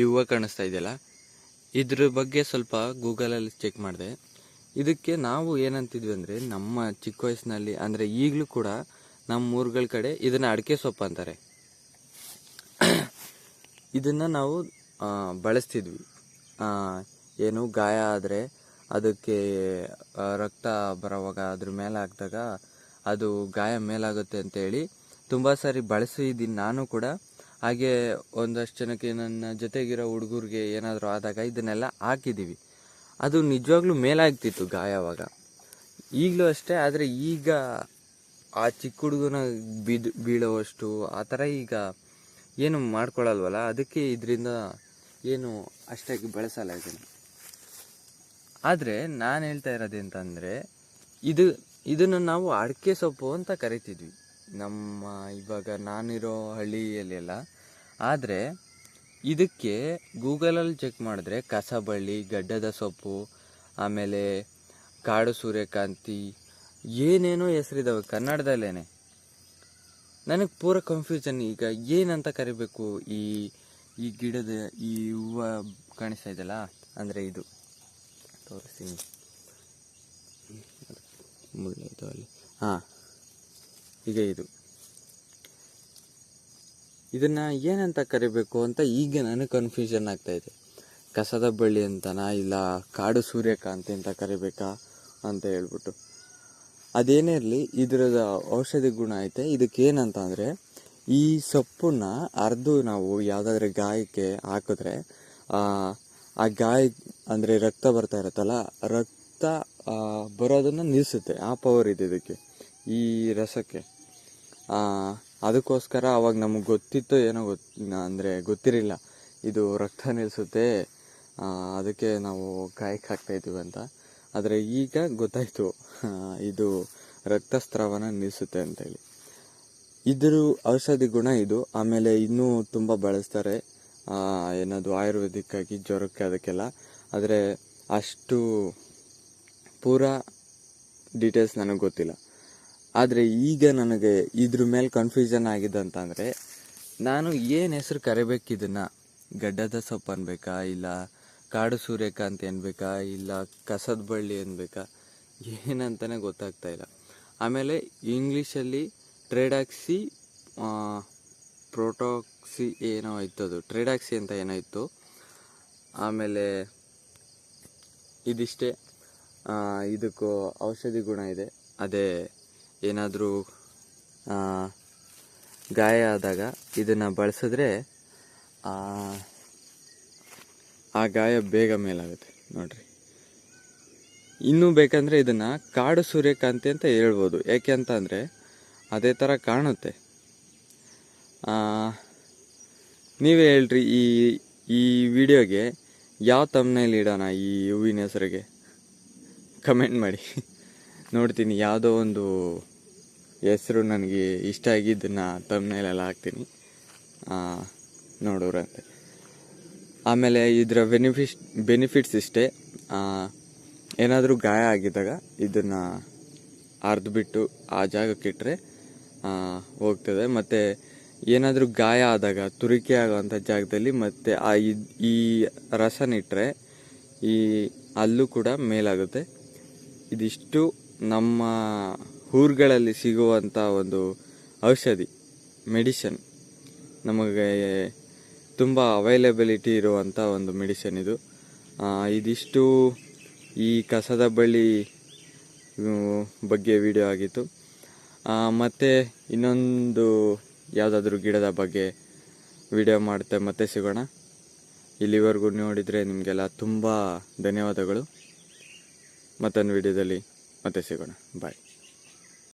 ಹೂವು ಕಾಣಿಸ್ತಾ ಇದೆಯಲ್ಲ? ಇದ್ರ ಬಗ್ಗೆ ಸ್ವಲ್ಪ ಗೂಗಲಲ್ಲಿ ಚೆಕ್ ಮಾಡಿದೆ. ಇದಕ್ಕೆ ನಾವು ಏನಂತಿದ್ವಿ ಅಂದರೆ, ನಮ್ಮ ಚಿಕ್ಕ ವಯಸ್ಸಿನಲ್ಲಿ, ಅಂದರೆ ಈಗಲೂ ಕೂಡ ನಮ್ಮ ಊರುಗಳ ಕಡೆ ಇದನ್ನು ಅಡಿಕೆ ಸೊಪ್ಪು ಅಂತಾರೆ. ಇದನ್ನು ನಾವು ಬಳಸ್ತಿದ್ವಿ. ಏನು ಗಾಯ ಆದರೆ ಅದಕ್ಕೆ ರಕ್ತ ಬರೋವಾಗ ಅದ್ರ ಮೇಲೆ ಹಾಕಿದಾಗ ಅದು ಗಾಯ ಮೇಲಾಗುತ್ತೆ ಅಂತೇಳಿ ತುಂಬ ಸಾರಿ ಬಳಸಿದ್ದೀನಿ ನಾನು ಕೂಡ. ಹಾಗೆ ಒಂದಷ್ಟು ಜನಕ್ಕೆ ನನ್ನ ಜೊತೆಗಿರೋ ಹುಡುಗರಿಗೆ ಏನಾದರೂ ಆದಾಗ ಇದನ್ನೆಲ್ಲ ಹಾಕಿದ್ದೀವಿ. ಅದು ನಿಜವಾಗ್ಲೂ ಮೇಲಾಗ್ತಿತ್ತು ಗಾಯವಾಗ. ಈಗಲೂ ಅಷ್ಟೇ, ಆದರೆ ಈಗ ಆ ಚಿಕ್ಕ ಹುಡುಗನ ಬಿದ್ದು ಬೀಳೋವಷ್ಟು ಆ ಥರ ಈಗ ಏನು ಮಾಡ್ಕೊಳ್ಳಲ್ವಲ್ಲ ಅದಕ್ಕೆ ಇದರಿಂದ ಏನು ಅಷ್ಟಾಗಿ ಬಳಸಲ್ಲ ಇದನ್ನು. ಆದರೆ ನಾನು ಹೇಳ್ತಾ ಇರೋದು ಅಂತಂದರೆ ಇದು, ಇದನ್ನು ನಾವು ಅಡಿಕೆ ಸೊಪ್ಪು ಅಂತ ಕರಿತಿದ್ವಿ. ನಮ್ಮ ಇವಾಗ ನಾನಿರೋ ಹಳ್ಳಿಯಲ್ಲೆಲ್ಲ. ಆದರೆ ಇದಕ್ಕೆ ಗೂಗಲಲ್ಲಿ ಚೆಕ್ ಮಾಡಿದ್ರೆ ಕಸಬಳ್ಳಿ, ಗಡ್ಡದ ಸೊಪ್ಪು, ಆಮೇಲೆ ಕಾಡು ಸೂರ್ಯಕಾಂತಿ, ಏನೇನೋ ಹೆಸರಿದಾವೆ ಕನ್ನಡದಲ್ಲೇ ನನಗೆ ಪೂರ ಕನ್ಫ್ಯೂಷನ್ ಈಗ ಏನಂತ ಕರಿಬೇಕು ಈ ಈ ಗಿಡದ, ಈ ಹೂವು ಕಾಣಿಸ್ತಾ ಇದೆಯಲ್ಲ, ಅಂದರೆ ಇದು. ತೋರಿಸ್ತೀನಿ. ಅಲ್ಲಿ. ಹಾಂ. ಈಗ ಇದು. ಇದನ್ನ ಏನಂತ ಕರಿಬೇಕು ಅಂತ ಈಗ ನನಗೆ ಕನ್ಫ್ಯೂಷನ್ ಆಗ್ತಾ ಇದೆ. ಕಸದ ಬಳ್ಳಿ ಅಂತನಾ ಇಲ್ಲ ಕಾಡು ಸೂರ್ಯಕಾಂತಿ ಅಂತ ಕರಿಬೇಕಾ ಅಂತ ಹೇಳ್ಬಿಟ್ಟು. ಅದೇನೇ ಇರಲಿ, ಇದರದ ಔಷಧಿ ಗುಣ ಐತೆ. ಇದಕ್ಕೇನಂತ ಅಂದರೆ, ಈ ಸೊಪ್ಪನ್ನ ಅರ್ದು ನಾವು ಯಾವುದಾದ್ರೂ ಗಾಯಕ್ಕೆ ಹಾಕಿದ್ರೆ, ಆ ಗಾಯ ಅಂದರೆ ರಕ್ತ ಬರ್ತಾ ಇರುತ್ತಲ್ಲ, ರಕ್ತ ಬರೋದನ್ನು ನಿಲ್ಲಿಸುತ್ತೆ ಆ ಪವರ್ ಇದೆ ಇದಕ್ಕೆ, ಈ ರಸಕ್ಕೆ. ಅದಕ್ಕೋಸ್ಕರ ಅವಾಗ ನಮಗೆ ಗೊತ್ತಿತ್ತು ಏನೋ ಗೊತ್ ಅಂದರೆ ಗೊತ್ತಿರಲಿಲ್ಲ. ಇದು ರಕ್ತ ನಿಲ್ಲಿಸುತ್ತೆ ಅದಕ್ಕೆ ನಾವು ಕಾಯಕ್ಕೆ ಹಾಕ್ತಾ ಇದ್ದೀವಿ ಅಂತ. ಆದರೆ ಈಗ ಗೊತ್ತಾಯಿತು ಇದು ರಕ್ತಸ್ರಾವನ ನಿಲ್ಲಿಸುತ್ತೆ ಅಂತೇಳಿ. ಇದ್ರ ಔಷಧಿ ಗುಣ ಇದು. ಆಮೇಲೆ ಇನ್ನೂ ತುಂಬ ಬಳಸ್ತಾರೆ ಏನದು ಆಯುರ್ವೇದಿಕ್ ಆಗಿ ಜ್ವರಕ್ಕೆ ಅದಕ್ಕೆಲ್ಲ. ಆದರೆ ಅಷ್ಟು ಪೂರಾ ಡೀಟೇಲ್ಸ್ ನನಗೆ ಗೊತ್ತಿಲ್ಲ. ಆದರೆ ಈಗ ನನಗೆ ಇದ್ರ ಮೇಲೆ ಕನ್ಫ್ಯೂಷನ್ ಆಗಿದೆ ಅಂತಂದರೆ, ನಾನು ಏನು ಹೆಸರು ಕರಿಬೇಕು ಇದನ್ನು? ಗಡ್ಡದ ಸೊಪ್ಪು ಅನ್ಬೇಕಾ? ಇಲ್ಲ ಕಾಡು ಸೂರ್ಯಕಾಂತಿ ಅನ್ಬೇಕಾ ಇಲ್ಲ ಕಸದ ಬಳ್ಳಿ ಅನ್ಬೇಕಾ ಏನಂತಲೇ ಗೊತ್ತಾಗ್ತಾ ಇಲ್ಲ. ಆಮೇಲೆ ಇಂಗ್ಲೀಷಲ್ಲಿ ಟ್ರೇಡಾಕ್ಸಿ ಪ್ರೋಟಾಕ್ಸಿ ಏನೋ ಇತ್ತು ಅದು. ಟ್ರೇಡಾಕ್ಸಿ ಅಂತ ಏನೋ ಇತ್ತು. ಆಮೇಲೆ ಇದಿಷ್ಟೇ. ಇದಕ್ಕೂ ಔಷಧಿ ಗುಣ ಇದೆ. ಅದೇ ಏನಾದರೂ ಗಾಯ ಆದಾಗ ಇದನ್ನು ಬಳಸಿದ್ರೆ ಆ, ಗಾಯ ಬೇಗ ಮೇಲಾಗುತ್ತೆ. ನೋಡ್ರಿ. ಇನ್ನೂ ಬೇಕಂದರೆ ಇದನ್ನು ಕಾಡು ಸೂರ್ಯಕಾಂತಿ ಅಂತ ಹೇಳ್ಬೋದು. ಯಾಕೆ ಅಂತ ಅಂದರೆ ಅದೇ ಥರ ಕಾಣುತ್ತೆ. ನೀವೇ ಹೇಳ್ರಿ ಈ ಈ ವಿಡಿಯೋಗೆ ಯಾವ ತಮ್ಮನೇಲಿ ಇಡೋಣ ಈ ಹೂವಿನ ಹೆಸರಿಗೆ? ಕಮೆಂಟ್ ಮಾಡಿ. ನೋಡ್ತೀನಿ ಯಾವುದೋ ಒಂದು ಹೆಸರು ನನಗೆ ಇಷ್ಟ ಆಗಿದ್ದನ್ನು ತಮ್ಮನೇಲೆಲ್ಲ ಹಾಕ್ತೀನಿ. ನೋಡೋರಂತೆ ಆಮೇಲೆ ಇದರ ಬೆನಿಫಿಟ್ ಬೆನಿಫಿಟ್ಸ್ ಇಷ್ಟೇ. ಏನಾದರೂ ಗಾಯ ಆಗಿದ್ದಾಗ ಇದನ್ನು ಅರ್ದ್ಬಿಟ್ಟು ಆ ಜಾಗಕ್ಕೆ ಇಟ್ಟರೆ ಹೋಗ್ತದೆ. ಮತ್ತು ಏನಾದರೂ ಗಾಯ ಆದಾಗ, ತುರಿಕೆ ಆಗೋವಂಥ ಜಾಗದಲ್ಲಿ ಮತ್ತು ಆ ಈ ರಸನಿಟ್ಟರೆ ಈ ಅಲ್ಲೂ ಕೂಡ ಮೇಲಾಗುತ್ತೆ. ಇದಿಷ್ಟು ನಮ್ಮ ಊರುಗಳಲ್ಲಿ ಸಿಗುವಂಥ ಒಂದು ಔಷಧಿ, ಮೆಡಿಷನ್. ನಮಗೆ ತುಂಬ ಅವೈಲಬಿಲಿಟಿ ಇರುವಂಥ ಒಂದು ಮೆಡಿಷನ್ ಇದು. ಇದಿಷ್ಟು ಈ ಕಸದ ಬಳ್ಳಿ ಬಗ್ಗೆ ವಿಡಿಯೋ ಆಗಿತ್ತು. ಮತ್ತೆ ಇನ್ನೊಂದು ಯಾವುದಾದ್ರೂ ಗಿಡದ ಬಗ್ಗೆ ವಿಡಿಯೋ ಮಾಡುತ್ತೆ ಮತ್ತೆ ಸಿಗೋಣ. ಇಲ್ಲಿವರೆಗೂ ನೋಡಿದರೆ ನಿಮಗೆಲ್ಲ ತುಂಬ ಧನ್ಯವಾದಗಳು. ಮತ್ತೊಂದು ವಿಡಿಯೋದಲ್ಲಿ ಮತ್ತೆ ಸಿಗೋಣ. ಬಾಯ್